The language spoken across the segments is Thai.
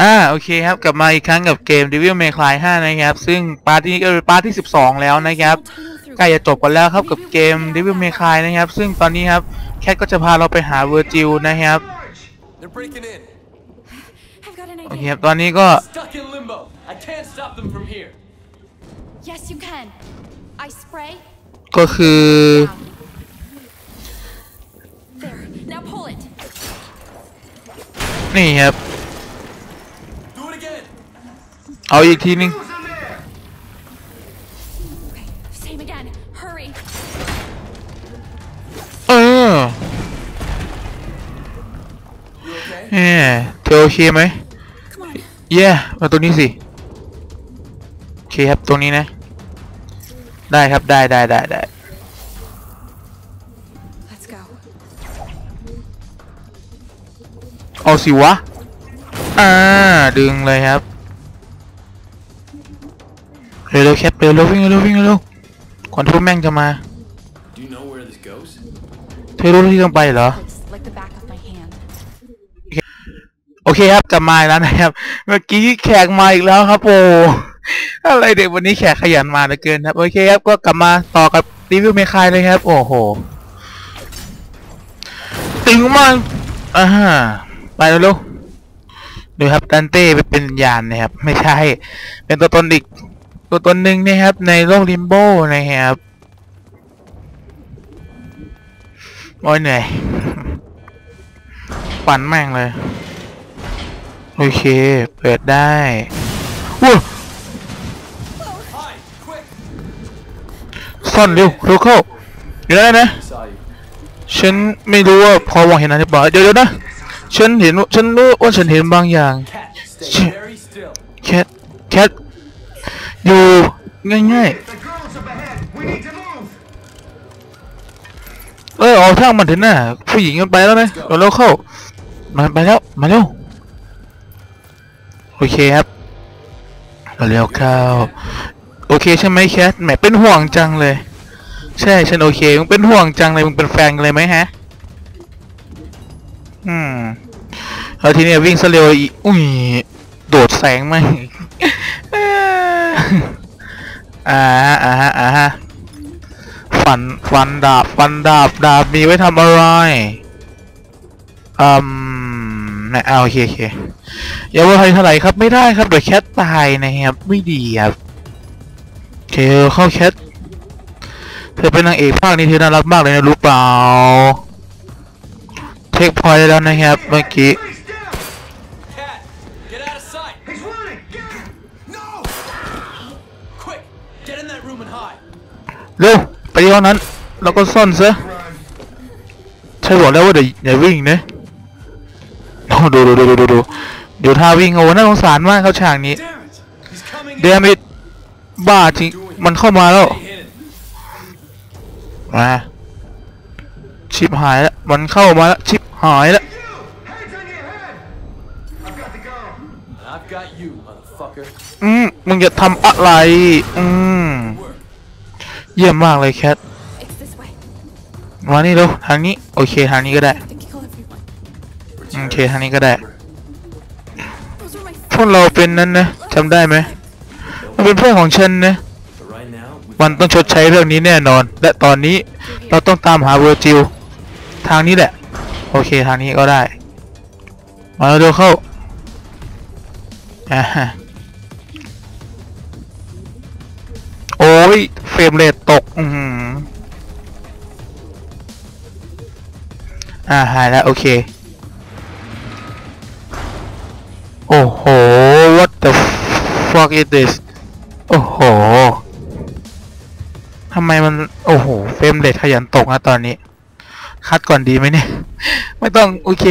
อ่าโอเคครับกลับมาอีกครั้งกับเกม Devil May Cry 5 นะครับ ซึ่งปาร์ทนี้ก็เป็นปาร์ทที่12 แล้วนะครับใกล้จะจบกันแล้วครับกับเกม Devil May Cry นะครับ ซึ่งตอนนี้ครับแคทก็จะพาเราไปหาเวอร์จิลนะครับ They're breaking in. I've got an โอเค idea. ครับตอนนี้ก็ Stuck in limbo. I can't stop them from here. Yes, you can. I spray. ก็คือ Down. There. Now pull it. นี่ครับ Do it again. เอาอีกทีนึง Okay. Same again. Hurry. เออ You okay? แหมเธอโอเคไหม Come on. เย่มาตรงนี้สิ โอเคครับตรงนี้นะ ได้ครับได้ได้ได้ได้ Let's go. เอาสิวะ อ่า ดึงเลยครับ เร็วๆแคปเร็วเร็ววิ่งเร็ววิ่งเร็วก่อนที่พวกแม่งจะมา Do you know where this goes? เธอรู้ที่ต้องไปเหรอ Place like the back of my hand. โอเคครับกลับมาอีกแล้วนะครับ เมื่อกี้แขกมาอีกแล้วครับโอ้อะไรเด็กวันนี้แขกขยันมาเหลือเกินครับโอเคครับก็กลับมาต่อกับรีวิวเมคายเลยครับ โอ้โหตึงมากอ่าฮะไปแล้วลูกดูครับดันเต้ไปเป็นวิญญาณนะครับ ไม่ใช่ เป็นตัวตนอีก ตัวตนหนึ่งนะครับ ในโลกลิมโบนะครับโอ้ยเหนื่อยปั่นแม่งเลย โอเค เปิดได้ว้าซ่อนเร็วเร็วเข้าเดี๋ยวนะนะฉันไม่รู้ว่าพอมองเห็นอะไรหรือเปล่าเดี๋ยวเดี๋ยวนะ ฉันเห็น ฉันรู้ว่าฉันเห็นบางอย่างแคทแคท อยู่ง่ายๆเออเอาช่างมันถอะนะผู้หญิงมันไปแล้วนะเร็วเร็วเข้ามันไปแล้วมาเร็วโอเคครับเราเร็วเข้าโอเคใช่ไหมแคทแหมเป็นห่วงจังเลย ใช่ฉันโอเคมึงเป็นห่วงจังเลยมึงเป็นแฟนเลยไหมฮะอืมแล้วทีนี้วิ่งซะเร็วอุ้ยโดดแสงไหม อีกอ่าอ่าฮะอ่าฮะฟันฟันดาบฟันดาบดาบมีไว้ทำอะไรอืมนะเอาโอเคโอเคอย่าว่าใครเท่าไหร่ครับไม่ได้ครับเดี๋ยวแคทตายนะครับไม่ดีครับเคเข้าแคทเธอเป็นนางเอกภาคนี้เธอน่ารักมากเลยนะรู้เปล่าเทคพอยต์แล้วนะครับเมื่อกี้ เร็วไปที่ห้องนั้นแล้วก็ซ่อนซะ Run. ใช่บอกแล้วว่าเดี๋ยวอย่าวิ่งนะโอ้ดูดูดูดูดูดูเดี๋ยวท่าวิ่งโอ้น่าสงสารมากเขาฉากนี้ Damn it! He's coming เดมิดบ้าจริงมันเข้ามาแล้ว Stay hidden. มาชิปหายแล้วมันเข้ามาแล้วชิปหายแล้ว You. Hands on your head. I've got the girl. I've got you, motherfucker. อืมมึงจะทำอะไรอืม Work. เยี่ยมมากเลยแคทมานี่เร็วทางนี้ โอเคทางนี้ก็ได้ โอเคทางนี้ก็ได้ พวกเราเป็นนั้นนะจำได้ไหมมันเป็นเพื่อนของฉันนะมันต้องชดใช้เรื่องนี้แน่นอน และตอนนี้เราต้องตามหาเวอร์จิลทางนี้แหละ โอเคทางนี้ก็ได้ มาเร็วเข้าอ่า โอ้ย เฟรมเรทตก อือหืออ่าหายแล้ว โอเค โอ้โห what the fuck is this โอ้โหทำไมมัน โอ้โห เฟรมเรทขยันตกนะตอนนี้ คัดก่อนดีไหมเนี่ย ไม่ต้อง โอเค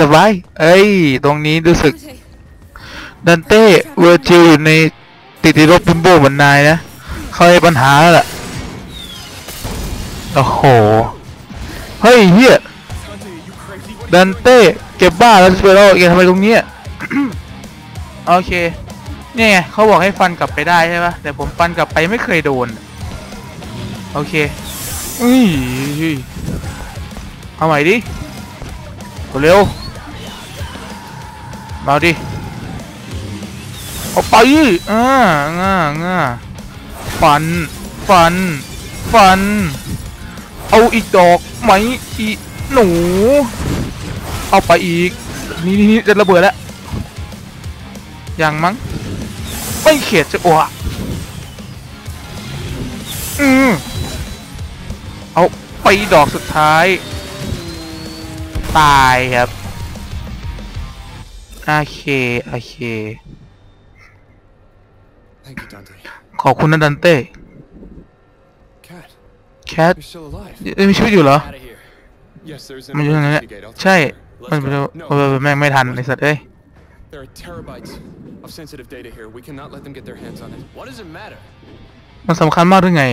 สบาย เอ้ย ตรงนี้รู้สึก Okay. ดันเต้เวอร์จิลอยู่ในติดติดลบบิมโบเหมือนนายนะ เขาให้ปัญหาแล้วล่ะโอ้โห เฮ้ยเฮียดันเต้ เก็บบ้าแล้วสเปโร่แกทำไมตรงนี้โอเคเนี่ยไงเขาบอกให้ฟันกลับไปได้ใช่ปะแต่ผมฟันกลับไปไม่เคยโดน โอเคอุ้ยเอาใหม่ดิเร็ว มาดิ เอาไปอ่าง่าง่า ฟัน ฟัน ฟัน เอาอีกดอกไหมอีหนู เอาไปอีก นี่นี่จะระเบิดแล้ว ยังมั้ง ไม่เขียดจะอ้วกอืมเอาไปดอกสุดท้าย ตายครับ โอเค โอเค Thank you, Dante. ขอบคุณนะดันเต้ Cat, แคท you're still alive. ยังมีชีวิตอยู่เหรอ Out of here. Yes, there's an มันอยู่ตรงนั้น emergency gate. I'll ใช่ take you มัน there. เออแม่งไม่ทันไอสัตว์เอ้ย There are terabytes of sensitive data here. We cannot let them get their hands on it. What does it matter? มันสำคัญมากด้วยไง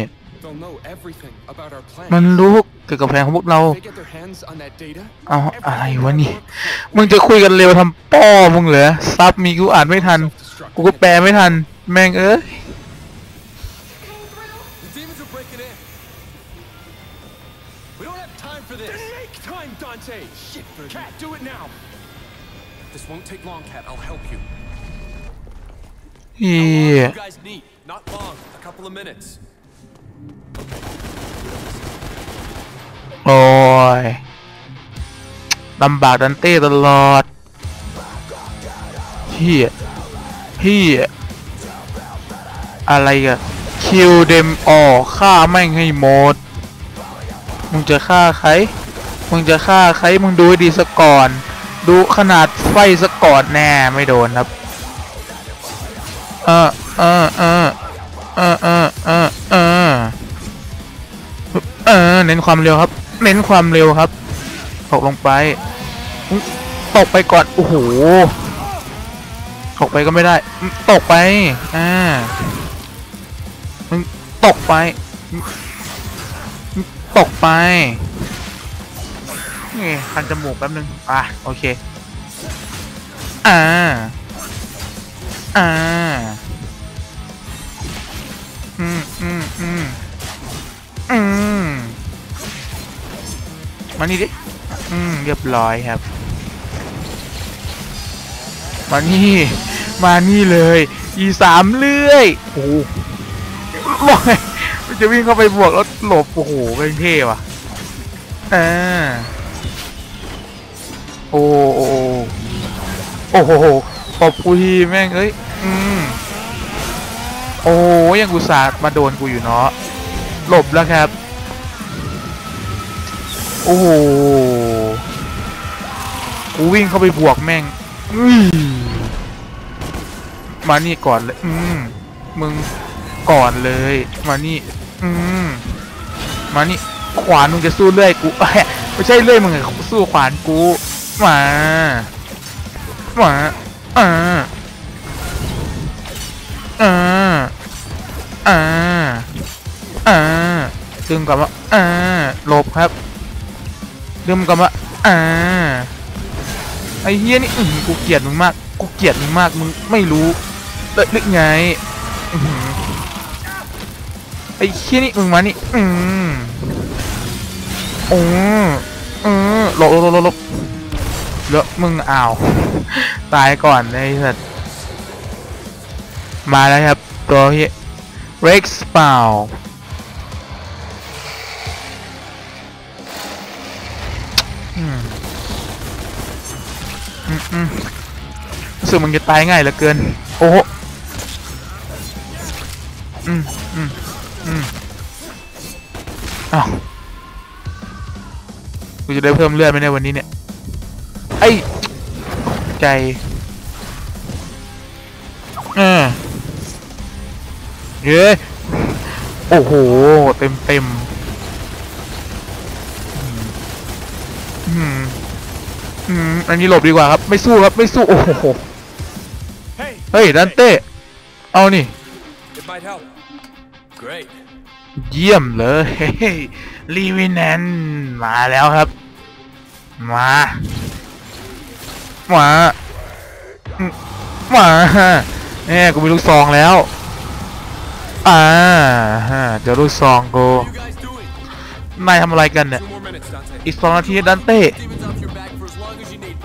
They'll know everything about our plan. มันรู้เกี่ยวกับแผนของพวกเรา If they get their hands on that data, เอาอะไร everything วะ in นี่ our work มึงจะคุยกันเร็วทำป้อมึงเหรอซับมีกูอ่านไม่ทัน self-destruct. กูก็แปลไม่ทัน แม่งเอ้ย time for this. Make time, Dante! Shit, Cat, do it now! This won't take long, Cat. I'll help you. เฮีย You guys need. Not long. A couple of minutes. โอ้ยลำบากดันเต้ตลอดเฮียเฮียอะไรอะคิวเดมออกฆ่าแม่งให้หมด มึงจะฆ่าใคร มึงจะฆ่าใคร มึงดูให้ดีสก่อน ดูขนาดไฟสก่อนแน่ไม่โดนครับ เออเออเออเออเออเออเออเออเน้นความเร็วครับ เน้นความเร็วครับ ตกลงไป ตกไปก่อน โอ้โห ตกไปก็ไม่ได้ ตกไป อ่า มึงตกไป ตกไป นี่คันจมูกแป๊บนึงอะโอเค อ่า อ่า อืมอืมอืมอืมมานี่ดิ อืม เรียบร้อยครับ มานี่ มานี่เลย อีสามเลื่อย โอ้โหลอย จะวิ่งเข้าไปบวกแล้วหลบโอ้โหเป็นเท่ว่ะอ่าโอ้โอ้โอ้โหตบกูทีแม่งเอ้ยอืมโอ้ยังกูสาดมาโดนกูอยู่เนาะหลบแล้วครับ โอ้โหกูวิ่งเข้าไปบวกแม่งอืมานี่ก่อนเลย อืมมึงก่อนเลย มานี่ อืมมานี่ขวานมึงจะสู้เลื่อยกูไม่ใช่เลื่อยมึงอะสู้ขวานกูมามาอ่าอ่าอ่าอ่าดึงกลับมาอ่าหลบครับดึงกลับมาอ่าไอ้เฮียนี่อืกูเกลียดมึงมาก กูเกลียดมึงมากมึงไม่รู้เลิกลึกไง ไอ้เฮียนี่มึงมานี่อืมโอ้อือหลบหลบหลบหลบแล้วมึงอ้าว ตายก่อนไอ้สัตว์มาแล้วครับ ตัวเฮีย Rex s p o w อืมอืมอืมรู้สึกมึงจะตายง่ายเหลือเกิน โอ้อืมอืม อ้าวกูจะได้เพิ่มเลือดไหมในยวันนี้เนี่ย ไอ้ใจเออเย้โอ้โห เต็มเต็มอืมอืมอันนี้หลบดีกว่าครับ ไม่สู้ครับ ไม่สู้ โอ้โห เฮ้ยดันเต้ เอานี่ เยี่ยมเลยเฮ้ยลีวินแนนมาแล้วครับ มา มา มาเนี่ยกูมีลูกซองแล้ว อ่าฮะเดี๋ยวลูกซองกูนายทำอะไรกันเนี่ย อีกสองนาทีดันเต้ Demons off your back for as long as you need,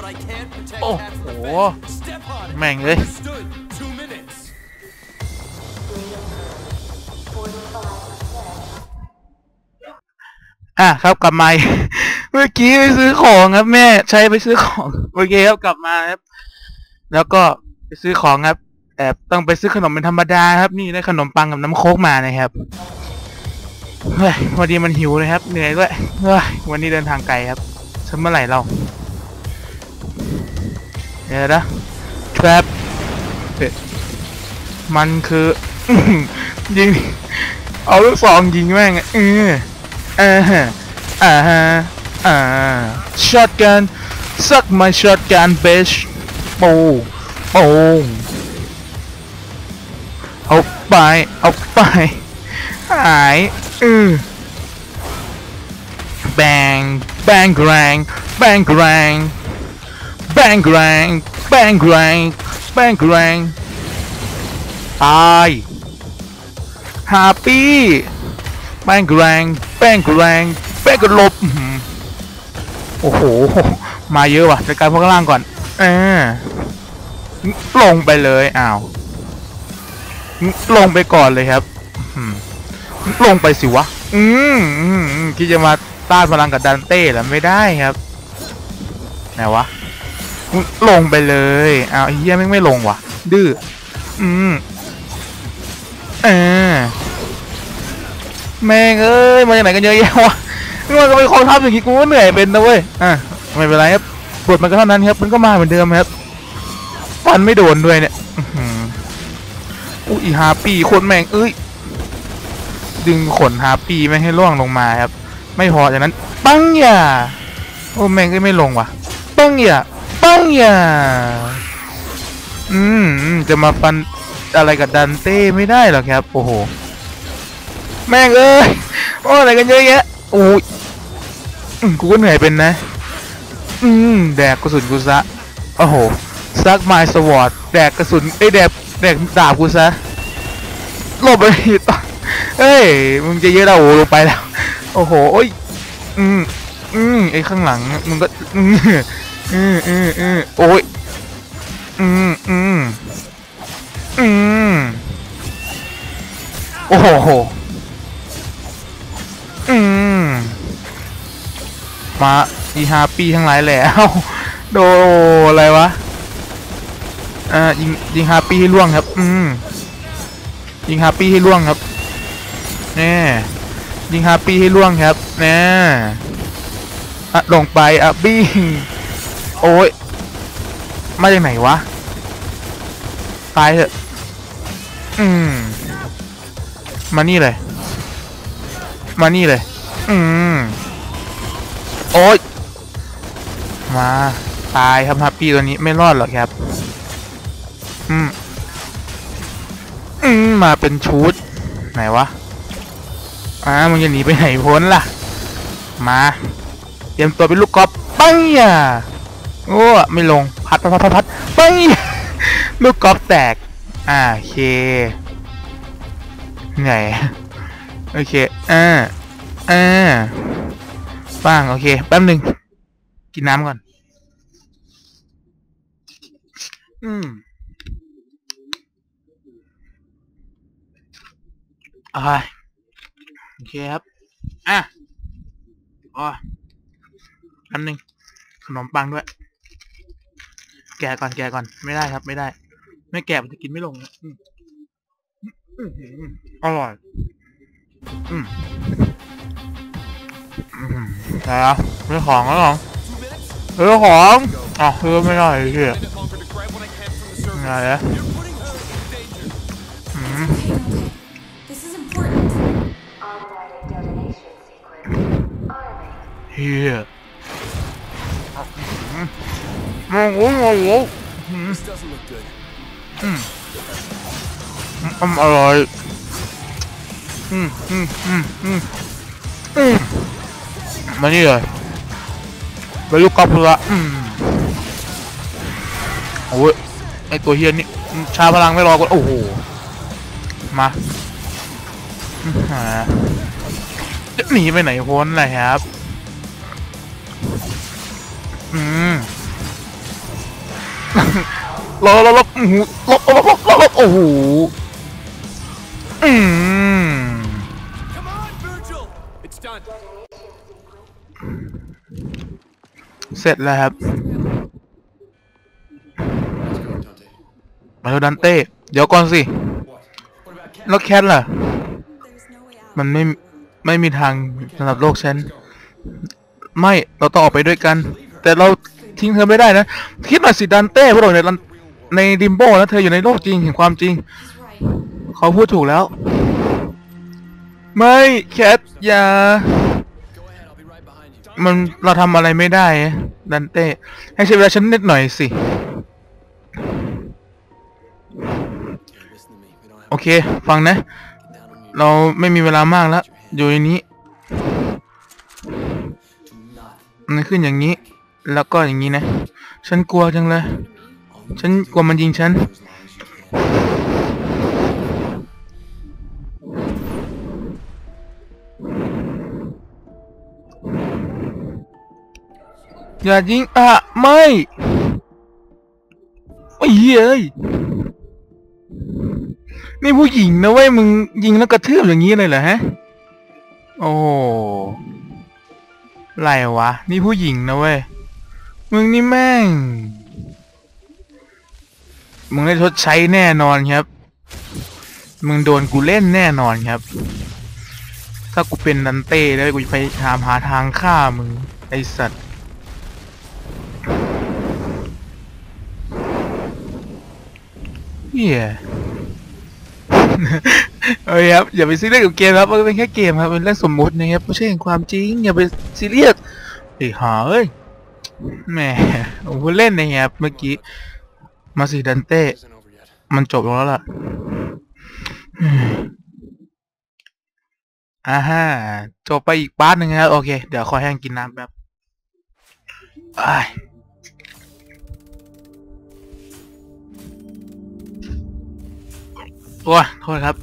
อะครับกลับมา เมื่อกี้ไปซื้อของครับแม่ใช้ไปซื้อของโอเคครับกลับมาครับ แล้วก็ไปซื้อของครับแอบต้องไปซื้อขนมเป็นธรรมดาครับ นี่ได้ขนมปังกับน้ำโค้กมานะครับเฮ้ยวันนี้มันหิวเลยครับเหนื่อยด้วยเฮ้ยวันนี้เดินทางไกลครับฉันเมื่อไหร่เราเดี๋ยวนะ trap เอ๊ะมันคือยิงเอาลูกซองยิงแม่งอะเออ อ่าฮะอ่าฮะอ่า shotgun suck my shotgun bitch โปูโปูเอาไปเอาไปหายอือ bang bang gang bang gang bang gang bang gang bang gang ตายฮา ปี้แป้งแรงแรงแป้งกระลบโอ้โห มาเยอะว่ะจัดการพวกล่างก่อนเออลงไปเลยอ้าวลงไปก่อนเลยครับลงไปสิวะ อืมคิดจะมาต้านพลังกับดันเต้เหรอไม่ได้ครับไหนวะลงไปเลยอ้าวเฮียแม่ไม่ลงว่ะ ดื้ออืมเออ แม่งเอ้ยมาจากไหนกันเยอะแยะวะนี่มันก็เป็นคนทัพอย่างงี้กูก็เหนื่อยเป็นนะเว้ยอะไม่เป็นไรครับบทมันก็เท่านั้นครับมันก็มาเหมือนเดิมครับฟันไม่โดนด้วยเนี่ยอืออุ้ยฮาปีคนแม่งเอ้ยดึงขนฮาปีไม่ให้ล่วงลงมาครับ ไม่พอจากนั้น ปังอย่าโอ้แม่งก็ไม่ลงว่ะ ปังอย่าปังอย่าอือืมจะมาฟันอะไรกับดันเต้ไม่ได้หรอกครับ โอ้โห แม่งเอ้ยโอ้อะไรกันเยอะแยะโอ้ยกูก็เหนื่อยเป็นนะ อืมแดกกระสุนกูซะโอ้โหซักไมสวอตแดกกระสุนไอ้แดกแดกดาบกูซะหลบไปต่อเฮ้ยมึงจะเยอะแล้วโอ้ลงไปแล้ว โอ้โหโอ้ยอืมอืมไอ้ข้างหลังมึงก็อืมอืมอืมอืมโอ้ยอืมอืมอืมโอ้โห มาอีฮาปี้ทั้งหลายแหล้วโดอะไรวะอ่ายิงยิงฮาปี้ให้ล่วงครับ อืมยิงฮาปี้ให้ล่วงครับแน่ยิงฮาปี้ให้ล่วงครับแน่อะลงไปอะบี้โอ้ยมาจากไหนวะตายเถอะอืมมานี่เลย มานี่เลย อืม โอ๊ยมาตายครับฮัปปี้ตัวนี้ไม่รอดหรอกครับ อืมอืมมาเป็นชุดไหนวะอ่ามึงจะหนีไปไหนพ้นล่ะ มาเตรียมตัวเป็นลูกกอล์ฟปังอย่าโอ้ไม่ลงพัดพัดพัดพัดปังลูกกอล์ฟแตก อ่าโอเคไงโอเคอ่าอ่า ป้าง โอเค แป๊บหนึ่งกินน้ำก่อน อืมอ่าโอเคครับ อะอ๋อแป๊บหนึ่งขนมปังด้วย แกะก่อนแกะก่อน ไม่ได้ครับ ไม่ได้ ไม่แกะมันจะกินไม่ลงนะอืมอื้อหืออร่อย อืม อืมแล้วไม่ของแล้วหรอเออของอะเออไม่ได้ไอ้เหี้ย Send it longer to grab what I can from the surface. ไงอะ You're putting her in danger. อืม This is important. Automatic detonation sequence. Arming. เฮียมองโอ้ยมองโอ้ย This doesn't look good. อืมอืมอร่อยอืมอืมอืมอืมอื มานี่เลยไปลูกกอล์ฟละอืมโอ้ยไอตัวเฮียนี่ชาพลังไม่รอกูโอ้โห มาจะหนีไปไหนพ้นเลยครับ อืมลบลบลบอื้อหือลบลบลบลบลบโอ้โห อืม Come on, Virgil! It's done. เส ร็จแล้วครับ มาดูดันเต้ เดี๋ยวก่อนสิแล้วแคทล่ะ มันไม่ ไม่มีทางสำหรับโลกฉัน ไม่ เราต้องออกไปด้วยกัน แต่เราทิ้งเธอไม่ได้นะ คิดหน่อยสิดันเต้พวกเราในในดิมโบนะเธออยู่ในโลกจริงเห็นความจริง เขาพูดถูกแล้ว ไม่ แคทอย่า มันเราทำอะไรไม่ได้ ดันเต้ ให้ใช้เวลาฉันนิดหน่อยสิ โอเค ฟังนะ เราไม่มีเวลามากแล้ว อยู่ในนี้มันขึ้นอย่างนี้ แล้วก็อย่างนี้นะ ฉันกลัวจังเลย ฉันกลัวมันยิงฉัน อย่ายิงอะไม่ไอ้เหี้ยเอ้ยนี่ผู้หญิงนะเว้ยมึงยิงแล้วกระทืบอย่างนี้เลยเหรอฮะ โอ้ไรวะ นี่ผู้หญิงนะเว้ย มึงนี่แม่ง มึงได้ชดใช้แน่นอนครับ มึงโดนกูเล่นแน่นอนครับ ถ้ากูเป็นดันเต้แล้วกูจะไปถามหาทางฆ่ามึงไอสัตว์ เฮียเอ้ยครับอย่าไปซีเรียสกับเกมครับมันเป็นแค่เกมครับเป็นเรื่องสมมุตินะครับไม่ใช่ความจริงอย่าไปซีเรียสไอ้หาเอ้ยแหมผมเล่นนะครับเมื่อกี้มาสิดันเต้มันจบลงแล้วล่ะอ่าฮะจบไปอีกพาร์ทหนึ่งครับโอเค เดี๋ยวขอแห้งกินน้ำแป๊บ โอ้ยโทษครับ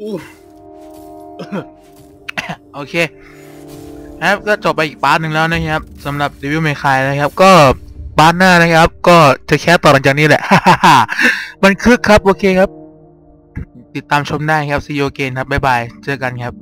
อู้โอเคครับก็จบไปอีกพาร์ทหนึ่งแล้วนะครับสำหรับ Devil May Cry นะครับ ก็พาร์ทหน้านะครับ ก็จะแค่ต่อหลังจากนี้แหละมันคึกครับโอเคครับ ติดตามชมได้ครับ See you again ครับบ๊ายบายเจอกันครับ